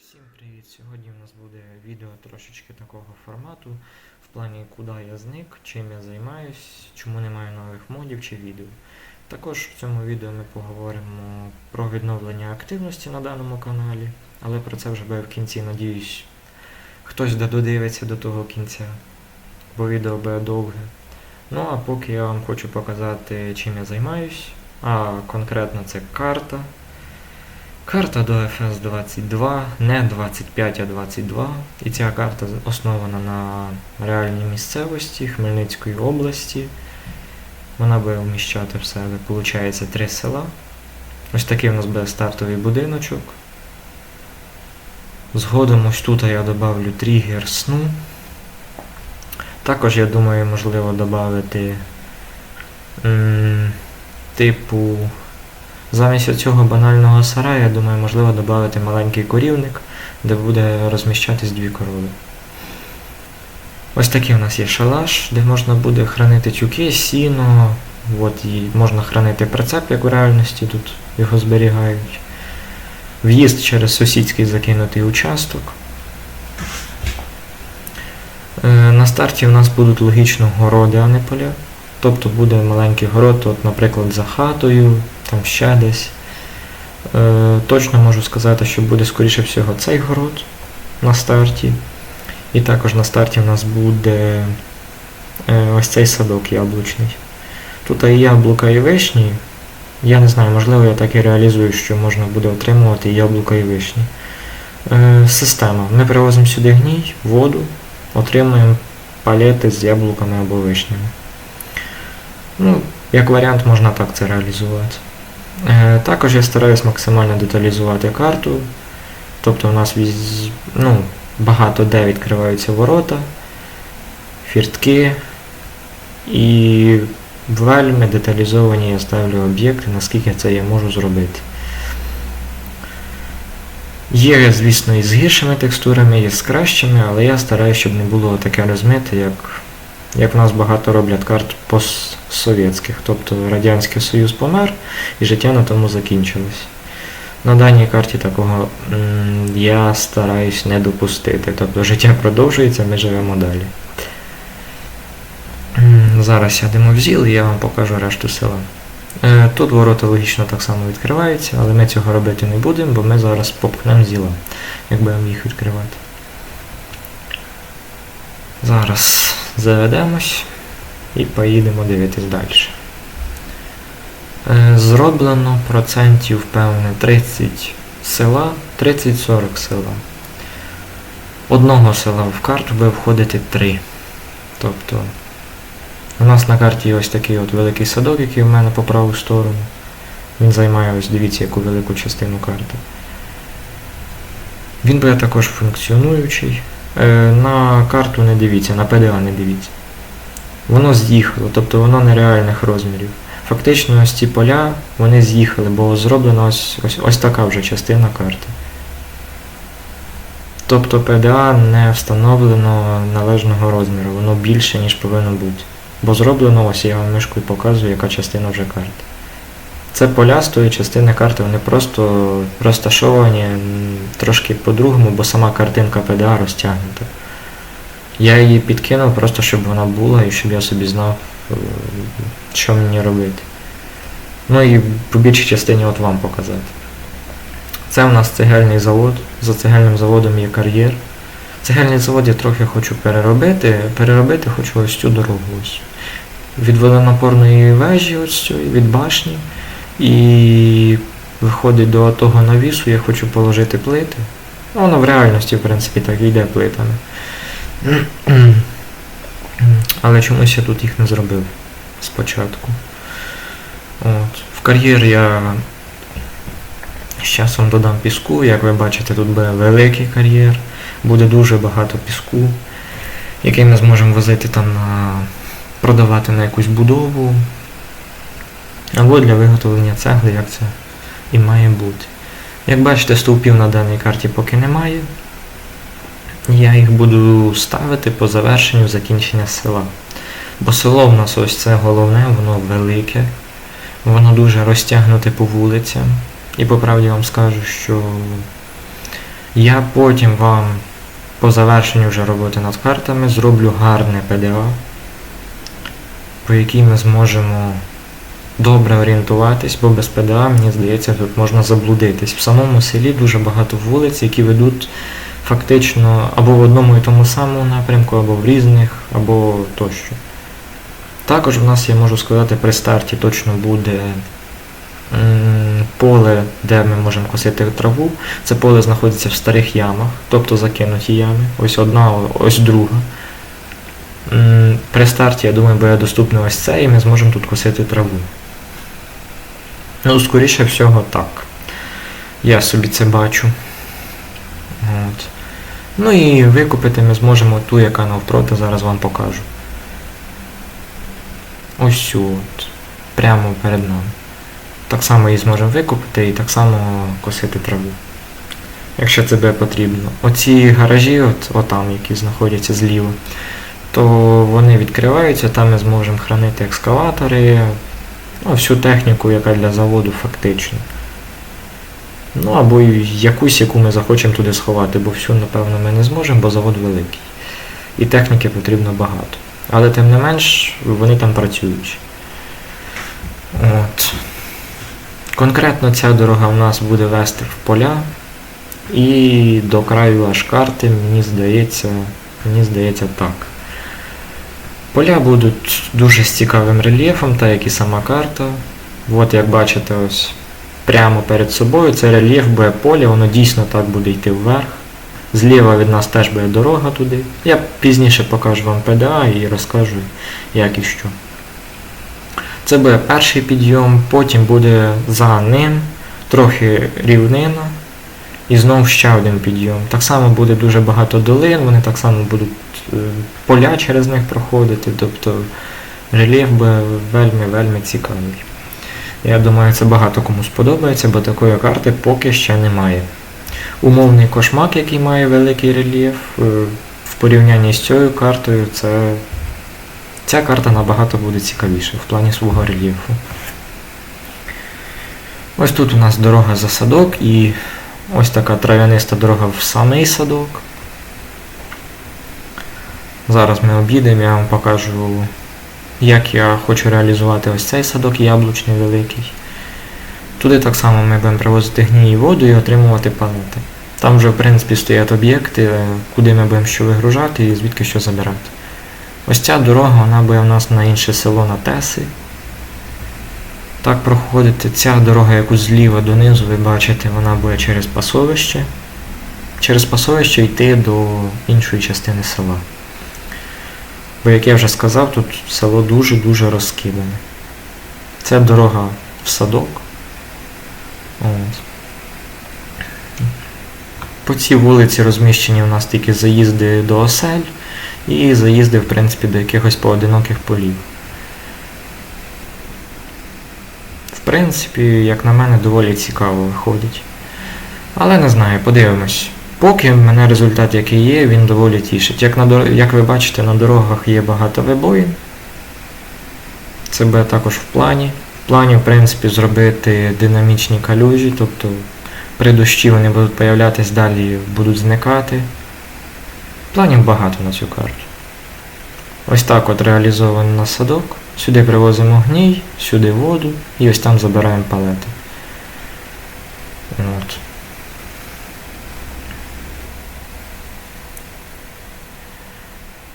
Всім привіт! Сьогодні у нас буде відео трошечки такого формату, в плані куди я зник, чим я займаюсь, чому немає нових модів чи відео. Також в цьому відео ми поговоримо про відновлення активності на даному каналі, але про це вже буде в кінці, надіюсь, хтось додивиться до того кінця, бо відео буде довге. Ну а поки я вам хочу показати, чим я займаюсь, а конкретно це карта. Карта до FS22, не 25, а 22. І ця карта основана на реальній місцевості Хмельницької області. Вона буде вміщати в себе, виходить, три села. Ось такий у нас буде стартовий будиночок. Згодом ось тут я додавлю тригер сну. Також, я думаю, можливо додати типу Замість цього банального сараю, я думаю, можливо додати маленький корівник, де буде розміщатись дві корови. Ось такий у нас є шалаш, де можна буде хранити тюки, сіно, от, і можна хранити прицеп, як у реальності, тут його зберігають. В'їзд через сусідський закинутий участок. Е, На старті у нас будуть логічно городи, а не поля. Тобто буде маленький город, от, наприклад, за хатою, там ще десь. Е, точно можу сказати, що буде, скоріше всього, цей город на старті. І також на старті в нас буде е, ось цей садок яблучний. Тут і яблука, і вишні. Я не знаю, можливо, я так і реалізую, що можна буде отримувати яблука і вишні. Е, система. Ми привозимо сюди гній, воду, отримуємо палети з яблуками або вишнями. Ну, як варіант, можна так це реалізувати. Е, Також я стараюсь максимально деталізувати карту. Тобто у нас ну, багато де відкриваються ворота, фіртки і вельми деталізовані я ставлю об'єкти, наскільки це я можу зробити. Є, звісно, і з гіршими текстурами, є з кращими, але я стараюся, щоб не було таке розмите, як як в нас багато роблять карт постсовєтських, тобто Радянський Союз помер і життя на тому закінчилось. На даній карті такого я стараюсь не допустити. Тобто життя продовжується, ми живемо далі. Зараз сядемо в ЗІЛ і я вам покажу решту села. Е, Тут ворота логічно так само відкриваються, але ми цього робити не будемо, бо ми зараз попхнемо зіла, як будемо їх відкривати. Зараз заведемось і поїдемо дивитись далі. Е, Зроблено процентів, певне, 30 села, 30-40 села. Одного села в карту буде входити 3. Тобто у нас на карті є ось такий от великий садок, який в мене по праву сторону. Він займає ось дивіться яку велику частину карти. Він буде також функціонуючий. Е, На карту не дивіться, на PDA не дивіться. Воно з'їхало, тобто воно нереальних розмірів. Фактично ось ці поля вони з'їхали, бо зроблена ось, ось, ось така вже частина карти. Тобто PDA не встановлено належного розміру, воно більше, ніж повинно бути. Бо зроблено, ось я вам мишкою показую, яка частина вже карти. Це поля з тої частини карти, вони просто розташовані трошки по-другому, бо сама картинка PDA розтягнута. Я її підкинув просто, щоб вона була і щоб я собі знав, е, що мені робити. Ну і по більшій частині от вам показати. Це у нас цегельний завод. За цегельним заводом є кар'єр. Цегельний завод я трохи хочу переробити. Переробити хочу ось цю дорогу. Ось. Від водонапорної вежі, ось цієї, від башні. І виходить до того навісу, я хочу положити плити. Ну, воно в реальності, в принципі, так йде плитами. Але чомусь я тут їх не зробив спочатку. От. В кар'єр я з часом додам піску, як ви бачите, тут буде великий кар'єр, буде дуже багато піску, який ми зможемо возити там на продавати на якусь будову. Або для виготовлення цегли, як це і має бути. Як бачите, стовпів на даній карті поки немає. Я їх буду ставити по завершенню закінчення села. Бо село в нас ось це головне, воно велике, воно дуже розтягнуте по вулицям. І по правді вам скажу, що Я потім вам по завершенню вже роботи над картами зроблю гарне ПДА, по якій ми зможемо добре орієнтуватись, бо без ПДА, мені здається, тут можна заблудитись. В самому селі дуже багато вулиць, які ведуть фактично або в одному і тому самому напрямку, або в різних, або тощо. Також в нас, я можу сказати, при старті точно буде поле, де ми можемо косити траву. Це поле знаходиться в старих ямах, тобто закинуті ями. Ось одна, ось друга. При старті, я думаю, буде доступно ось це, і ми зможемо тут косити траву. Ну, скоріше всього, так. Я собі це бачу. От. Ну і викупити ми зможемо ту, яка навпроти, зараз вам покажу. Ось от. Прямо перед нами. Так само її зможемо викупити і так само косити траву. Якщо це буде потрібно. Оці гаражі, от, отам, які знаходяться зліва, то вони відкриваються, там ми зможемо хранити екскаватори, ну, всю техніку, яка для заводу фактично. Ну або якусь, яку ми захочемо туди сховати, бо всю, напевно, ми не зможемо, бо завод великий. І техніки потрібно багато. Але тим не менш, вони там працюють. От. Конкретно ця дорога в нас буде вести в поля. І до краю аж карти, мені здається, мені здається так. Поля будуть дуже з цікавим рельєфом, так як і сама карта. От як бачите, ось прямо перед собою це рельєф буде поле, воно дійсно так буде йти вверх. Зліва від нас теж буде дорога туди. Я пізніше покажу вам ПДА і розкажу, як і що. Це буде перший підйом, потім буде за ним трохи рівнина і знову ще один підйом. Так само буде дуже багато долин, вони так само будуть поля через них проходити, тобто рельєф буде вельми-вельми цікавий. Я думаю, це багато кому сподобається, бо такої карти поки ще немає. Умовний кошмак, який має великий рельєф, е, в порівнянні з цією картою, це ця карта набагато буде цікавіша в плані свого рельєфу. Ось тут у нас дорога за садок і ось така трав'яниста дорога в самий садок. Зараз ми об'їдемо, я вам покажу, як я хочу реалізувати ось цей садок яблучний великий. Туди так само ми будемо привозити гній і воду і отримувати палети. Там вже в принципі стоять об'єкти, куди ми будемо що вигружати і звідки що забирати. Ось ця дорога вона буде у нас на інше село на Теси. Так проходити ця дорога, яку зліва донизу, ви бачите, вона буде через пасовище. Через пасовище йти до іншої частини села. Бо, як я вже сказав, тут село дуже-дуже розкидане. Це дорога в садок. От. По цій вулиці розміщені у нас тільки заїзди до осель і заїзди, в принципі, до якихось поодиноких полів. В принципі, як на мене, доволі цікаво виходить. Але не знаю, подивимось. Поки мене результат, який є, він доволі тішить. Як, на, як ви бачите, на дорогах є багато вибоїн. Це буде також в плані. В плані, в принципі, зробити динамічні калюжі, тобто при дощі вони будуть появлятись далі, будуть зникати. Планів багато на цю карту. Ось так от реалізовано на садок. Сюди привозимо гній, сюди воду і ось там забираємо палети. От.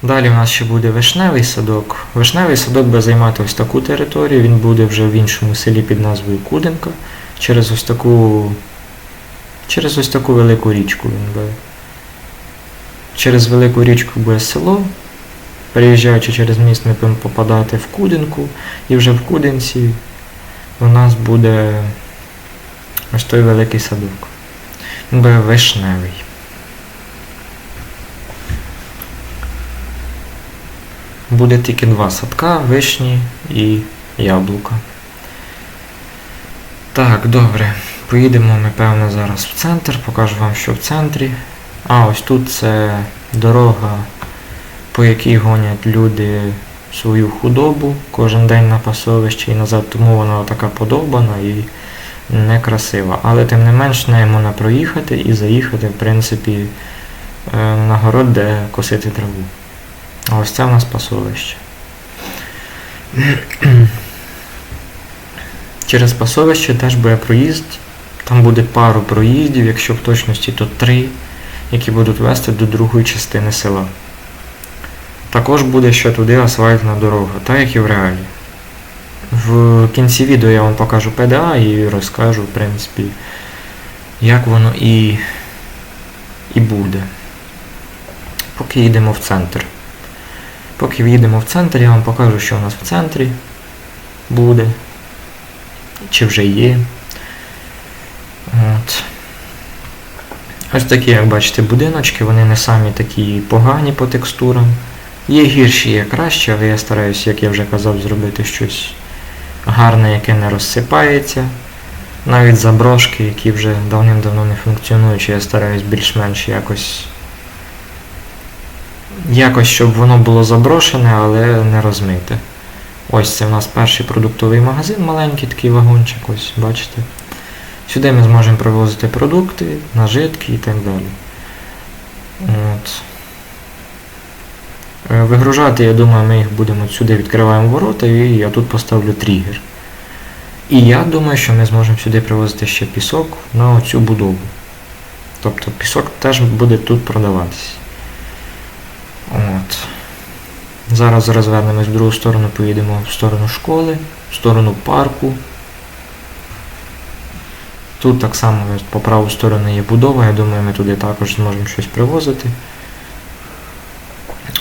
Далі у нас ще буде вишневий садок. Вишневий садок буде займати ось таку територію, він буде вже в іншому селі під назвою Куденка. Через ось таку. Через ось таку велику річку він буде. Через велику річку буде село. Переїжджаючи через міст, ми будемо попадати в Кудинку, і вже в Кудинці у нас буде ось той великий садок. Він буде вишневий. Буде тільки два садка, вишні і яблука. Так, добре. Поїдемо ми, певно, зараз в центр, покажу вам, що в центрі. А, ось тут це дорога, по якій гонять люди свою худобу кожен день на пасовище і назад, тому вона така подобана і некрасива. Але тим не менш нею можна проїхати і заїхати, в принципі, е, на город, де косити траву. А ось це в нас пасовище. Через пасовище теж буде проїзд. Там буде пару проїздів, якщо в точності, то три, які будуть вести до другої частини села. Також буде ще туди асфальтна дорога, так як і в реалі. В кінці відео я вам покажу ПДА і розкажу, в принципі, як воно і, і буде. Поки їдемо в центр. Поки їдемо в центр, я вам покажу, що у нас в центрі буде. Чи вже є. От. Ось такі, як бачите, будиночки, вони не самі такі погані по текстурам. Є гірші, є кращі, але я стараюся, як я вже казав, зробити щось гарне, яке не розсипається. Навіть заброшки, які вже давним-давно не функціонують, я стараюсь більш-менш якось. Якось, щоб воно було заброшене, але не розмите. Ось це в нас перший продуктовий магазин, маленький такий вагончик, ось, бачите. Сюди ми зможемо привозити продукти, нажитки і так далі. От. Е, Вигружати, я думаю, ми їх будемо сюди відкриваємо ворота і я тут поставлю тригер. І я думаю, що ми зможемо сюди привозити ще пісок на оцю будову. Тобто пісок теж буде тут продаватись. От. Зараз розвернемось в другу сторону, поїдемо в сторону школи, в сторону парку. Тут так само по праву сторону є будова, я думаю, ми туди також зможемо щось привозити.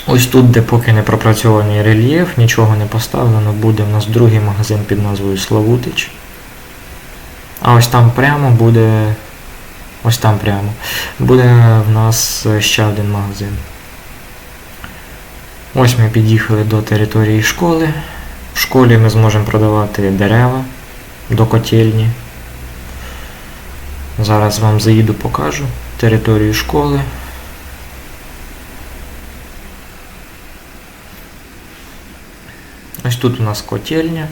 Ось тут, де поки не пропрацьований рельєф, нічого не поставлено, буде в нас другий магазин під назвою Славутич. А ось там прямо буде. Ось там прямо. Буде в нас ще один магазин. Ось ми під'їхали до території школи. В школі ми зможемо продавати дерева до котельні. Зараз вам заїду покажу територію школи. Ось тут у нас котельня.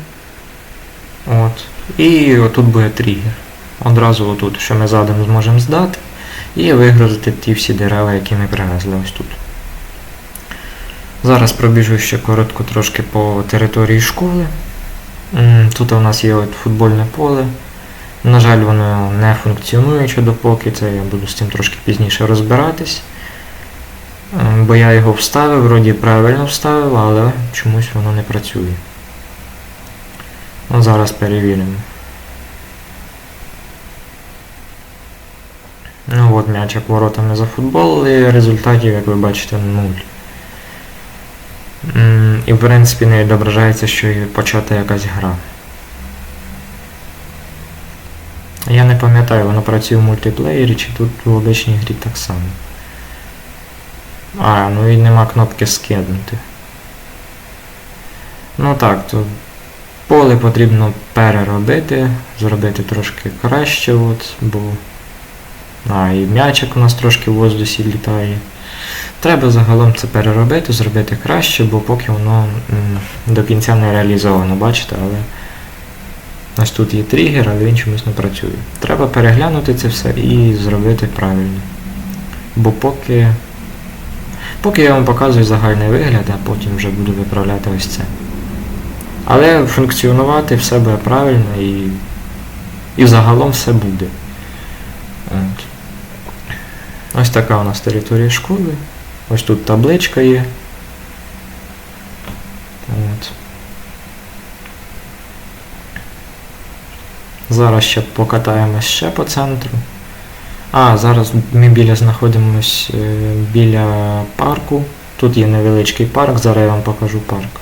От. І отут буде тригер. Одразу отут, що ми задом зможемо здати і вигрузити ті всі дерева, які ми привезли ось тут. Зараз пробіжу ще коротко трошки по території школи. Тут у нас є от футбольне поле. На жаль, воно не функціонуюче допоки, це я буду з цим трошки пізніше розбиратись. Бо я його вставив, вроді правильно вставив, але чомусь воно не працює. Ну, зараз перевіримо. Ну от м'ячик воротами зафутболили, результатів, як ви бачите, нуль. І в принципі не відображається, що і почата якась гра. Я не пам'ятаю, воно працює в мультиплеєрі чи тут в обичній грі так само. А, ну і нема кнопки скинути. Ну так, то поле потрібно переробити, зробити трошки краще, от, бо. А, і м'ячик у нас трошки в воздусі літає. Треба загалом це переробити, зробити краще, бо поки воно до кінця не реалізовано, бачите, але ось тут є тригер, але він чомусь не працює. Треба переглянути це все і зробити правильно. Бо поки. Поки я вам показую загальний вигляд, а потім вже буду виправляти ось це. Але функціонувати все буде правильно і, і загалом все буде. От. Ось така у нас територія школи. Ось тут табличка є. От. Зараз ще покатаємось ще по центру. А, зараз ми біля знаходимось е, біля парку. Тут є невеличкий парк, зараз я вам покажу парк.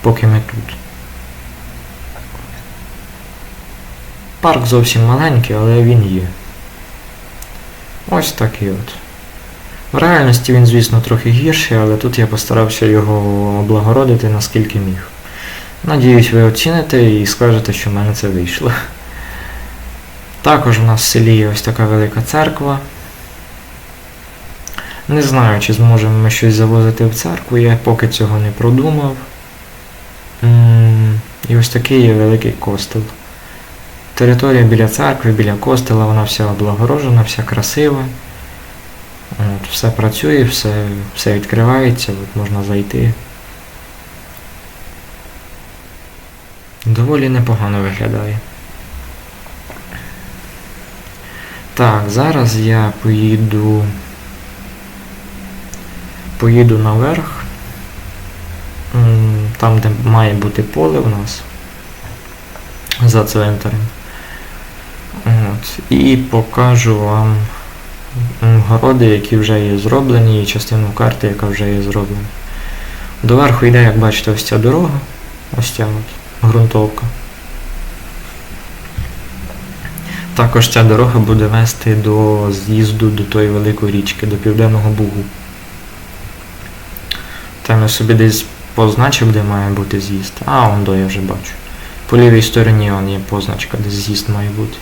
Поки ми тут. Парк зовсім маленький, але він є. Ось такий от. В реальності він, звісно, трохи гірший, але тут я постарався його облагородити наскільки міг. Надіюсь, ви оціните і скажете, що в мене це вийшло. Також в нас в селі є ось така велика церква. Не знаю, чи зможемо ми щось завозити в церкву, я поки цього не продумав. І ось такий є великий костел. Територія біля церкви, біля костела, вона вся облагорожена, вся красива. От, все працює, все, все відкривається, от можна зайти. Доволі непогано виглядає. Так, зараз я поїду. Поїду наверх. Там, де має бути поле у нас. За цвинтарем. От. І покажу вам городи, які вже є зроблені, і частину карти, яка вже є зроблена. Доверху йде, як бачите, ось ця дорога. Ось ця от ґрунтовка. Також ця дорога буде вести до з'їзду до тої великої річки, до Південного Бугу. Там я собі десь позначив, де має бути з'їзд. А, он до я вже бачу. По лівій стороні он є позначка, де з'їзд має бути.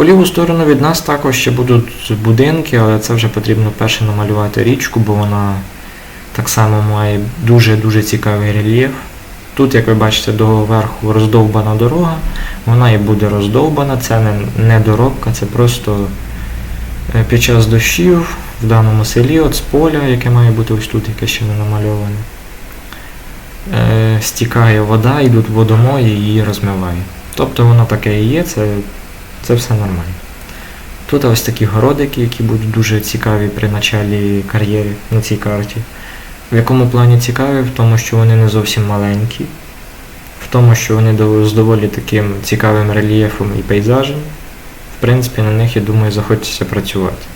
По ліву сторону від нас також ще будуть будинки, але це вже потрібно перше намалювати річку, бо вона так само має дуже-дуже цікавий рельєф. Тут, як ви бачите, доверху роздовбана дорога, вона і буде роздовбана, це не, не доробка, це просто е, під час дощів в даному селі, от з поля, яке має бути ось тут, яке ще не намальоване, е, стікає вода, йдуть водомої і її розмиває. Тобто воно таке і є, це, це все нормально. Тут ось такі городики, які будуть дуже цікаві при началі кар'єри на цій карті. В якому плані цікаві? В тому, що вони не зовсім маленькі, в тому, що вони з доволі таким цікавим рельєфом і пейзажем. В принципі, на них, я думаю, захочеться працювати.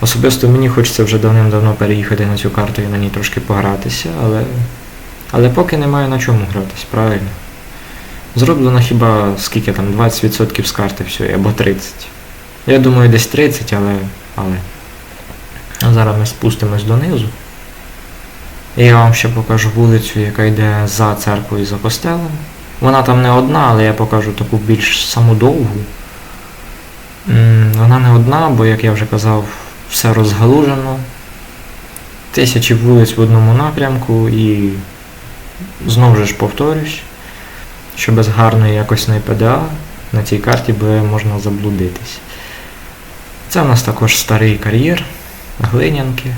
Особисто мені хочеться вже давним-давно переїхати на цю карту і на ній трошки погратися, але, але поки немає на чому гратись, правильно? Зроблено хіба скільки там, 20% з карти всього, або 30%. Я думаю, десь 30, але. але. А зараз ми спустимось донизу. І я вам ще покажу вулицю, яка йде за церквою і за костелом. Вона там не одна, але я покажу таку більш саму довгу. Вона не одна, бо, як я вже казав, все розгалужено. Тисячі вулиць в одному напрямку і знову ж повторюсь, що без гарної якісної ПДА на цій карті буде можна заблудитись. Це в нас також старий кар'єр, глинянки.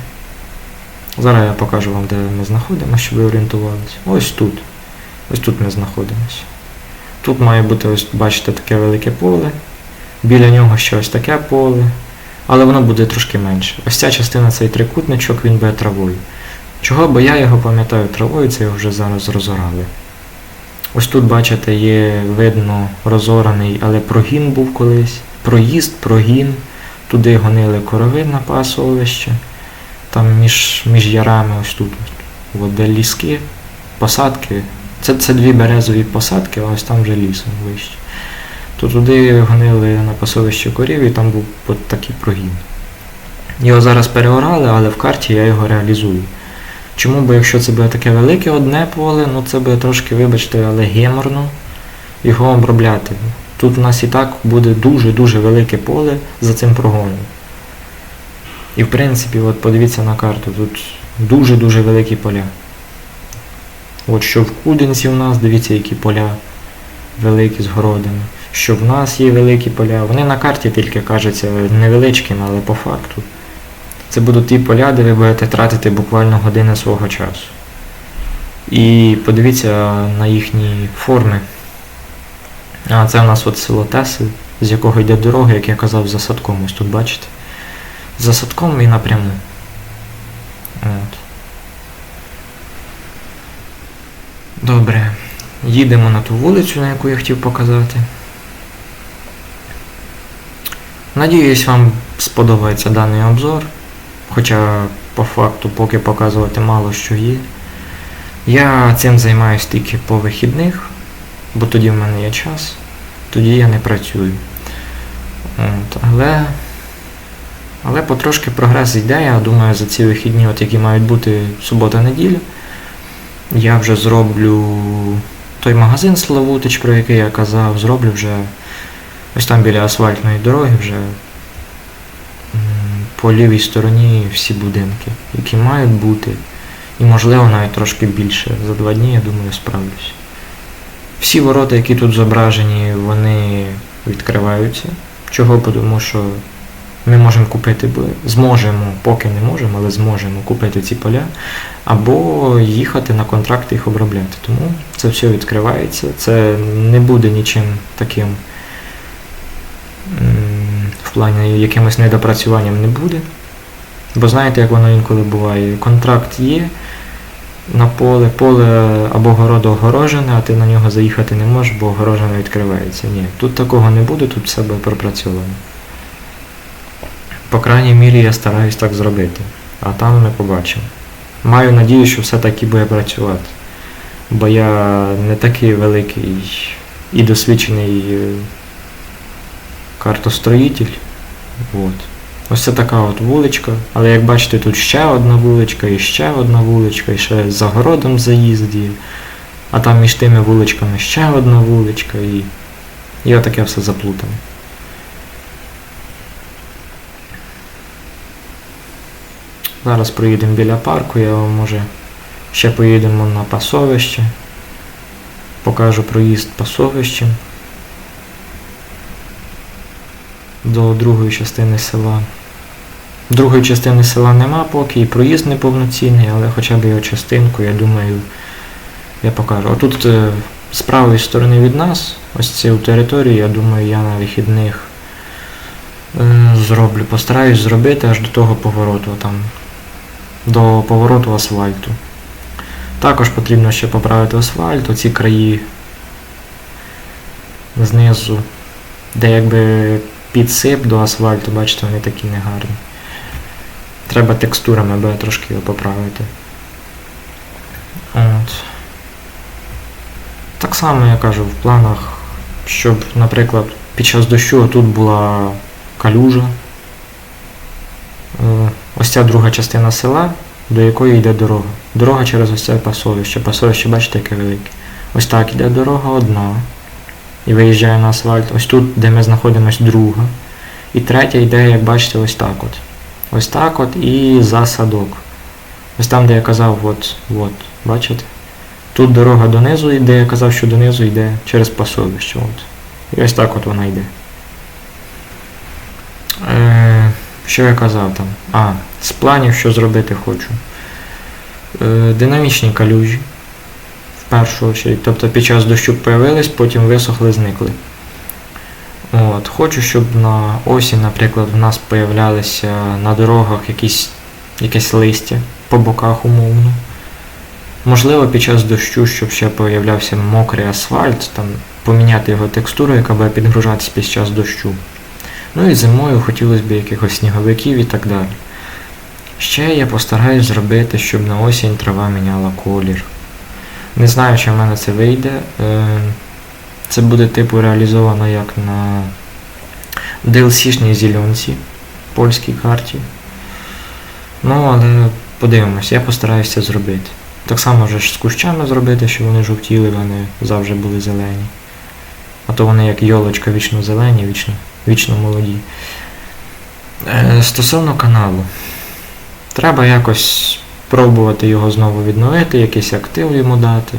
Зараз я покажу вам, де ми знаходимося, щоб ви орієнтувалися. Ось тут. Ось тут ми знаходимося. Тут має бути, ось, бачите, таке велике поле. Біля нього ще ось таке поле. Але воно буде трошки менше. Ось ця частина, цей трикутничок, він буде травою. Чого? Бо я його пам'ятаю травою, це його вже зараз розорали. Ось тут, бачите, є видно розораний, але прогін був колись. Проїзд, прогін. Туди гонили корови на пасовище. Там між, між ярами ось тут. Де ліски, посадки. Це, це дві березові посадки, а ось там вже лісом вище. То туди гонили на пасовище корів і там був от такий прогін. Його зараз переорали, але в карті я його реалізую. Чому? Бо якщо це буде таке велике одне поле, ну це буде трошки, вибачте, але геморно його обробляти. Тут у нас і так буде дуже-дуже велике поле за цим прогоном. І в принципі, от подивіться на карту, тут дуже-дуже великі поля. От що в Кудинці у нас, дивіться, які поля великі з городами. Що в нас є великі поля. Вони на карті тільки кажуться невеличкими, але по факту. Це будуть ті поля, де ви будете тратити буквально години свого часу. І подивіться на їхні форми. А це у нас от село Теси, з якого йде дорога, як я казав, за садком. Ось тут бачите. За садком і напряму. От. Добре. Їдемо на ту вулицю, на яку я хотів показати. Надіюсь, вам сподобається даний обзор. Хоча по факту поки показувати мало що є. Я цим займаюся тільки по вихідних, бо тоді в мене є час, тоді я не працюю. От, але, але потрошки прогрес йде, я думаю, за ці вихідні, от які мають бути субота-неділя, я вже зроблю той магазин Славутич, про який я казав, зроблю вже ось там біля асфальтної дороги вже по лівій стороні всі будинки, які мають бути. І можливо навіть трошки більше. За два дні, я думаю, справлюсь. Всі ворота, які тут зображені, вони відкриваються. Чого? Тому що ми можемо купити, зможемо, поки не можемо, але зможемо купити ці поля, або їхати на контракт їх обробляти. Тому це все відкривається. Це не буде нічим таким плані якимось недопрацюванням не буде. Бо знаєте, як воно інколи буває. Контракт є на поле, поле або городо огорожене, а ти на нього заїхати не можеш, бо огорожене відкривається. Ні, тут такого не буде, тут все буде пропрацьовано. По крайній мірі я стараюсь так зробити, а там ми побачимо. Маю надію, що все таки буде працювати. Бо я не такий великий і досвідчений картостроїтель. От. Ось це така от вуличка, але як бачите, тут ще одна вуличка, і ще одна вуличка, і ще за городом заїзд є. А там між тими вуличками ще одна вуличка і, і отаке все заплутане. Зараз проїдемо біля парку, я вам може ще поїдемо на пасовище. Покажу проїзд пасовищем до другої частини села. Другої частини села нема поки, і проїзд неповноцінний, але хоча б його частинку, я думаю, я покажу. Отут е, з правої сторони від нас, ось цю територію, я думаю, я на вихідних е, зроблю. Постараюсь зробити аж до того повороту, там, до повороту асфальту. Також потрібно ще поправити асфальт, оці краї знизу, де якби підсип до асфальту, бачите, вони такі негарні. Треба текстурами буде трошки його поправити. От. Так само я кажу, в планах, щоб, наприклад, під час дощу тут була калюжа. Е, Ось ця друга частина села, до якої йде дорога. Дорога через ось це пасовище. Пасовище, бачите, яке велике. Ось так іде дорога одна. І виїжджає на асфальт. Ось тут, де ми знаходимося, друга. І третя йде, як бачите, ось так от. Ось так от і за садок. Ось там, де я казав, от, от, бачите? Тут дорога донизу йде, я казав, що донизу йде через пасовище. От. І ось так от вона йде. Е, що я казав там? А, з планів, що зробити хочу. Е, динамічні калюжі. Першу чергу. Тобто під час дощу появились, потім висохли, зникли. От, хочу, щоб на осінь, наприклад, в нас появлялися на дорогах якісь, якесь листя по боках умовно. Можливо, під час дощу, щоб ще появлявся мокрий асфальт, там, поміняти його текстуру, яка буде підгружатися під час дощу. Ну і зимою хотілося б якихось сніговиків і так далі. Ще я постараюсь зробити, щоб на осінь трава міняла колір. Не знаю, чи в мене це вийде. Е, Це буде типу реалізовано як на DLC-шній зеленці польській карті. Ну, але подивимось, я постараюся це зробити. Так само вже з кущами зробити, щоб вони жовтіли, вони завжди були зелені. А то вони як йолочка вічно зелені, вічно, вічно молоді. Е, стосовно каналу. Треба якось пробувати його знову відновити, якийсь актив йому дати.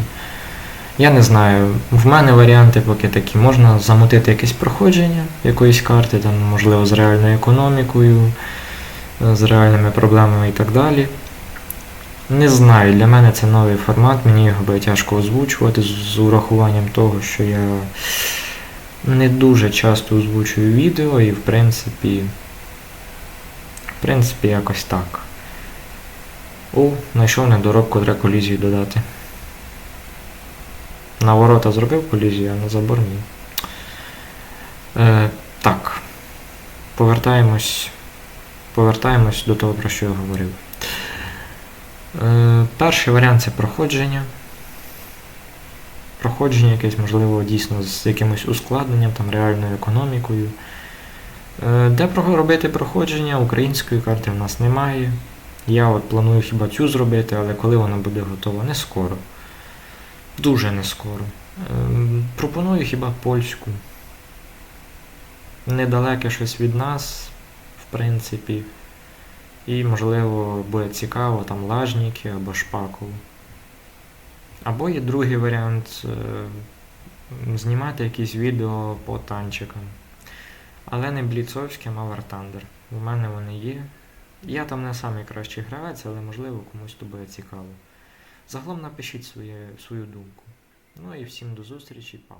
Я не знаю, в мене варіанти поки такі. Можна замутити якесь проходження якоїсь карти, там, можливо, з реальною економікою, е, з реальними проблемами і так далі. Не знаю, для мене це новий формат, мені його буде тяжко озвучувати з- урахуванням того, що я не дуже часто озвучую відео і в принципі. В принципі, якось так. О, знайшов недоробку, треба колізію додати. На ворота зробив колізію, а на забор ні. Е, так. Повертаємось. Повертаємось до того, про що я говорив. Е, перший варіант це проходження. Проходження якесь, можливо, дійсно з якимось ускладненням, там, реальною економікою. Е, де робити проходження української карти в нас немає. Я от планую хіба цю зробити, але коли вона буде готова? Не скоро. Дуже не скоро. Ем, пропоную хіба польську. Недалеке щось від нас, в принципі. І, можливо, буде цікаво там лажніки або шпакову. Або є другий варіант. е, знімати якісь відео по танчикам. Але не бліцовським, а Thunder. У мене вони є. Я там не найкращий гравець, але можливо комусь то буде цікаво. Загалом напишіть своє, свою думку. Ну і всім до зустрічі, па.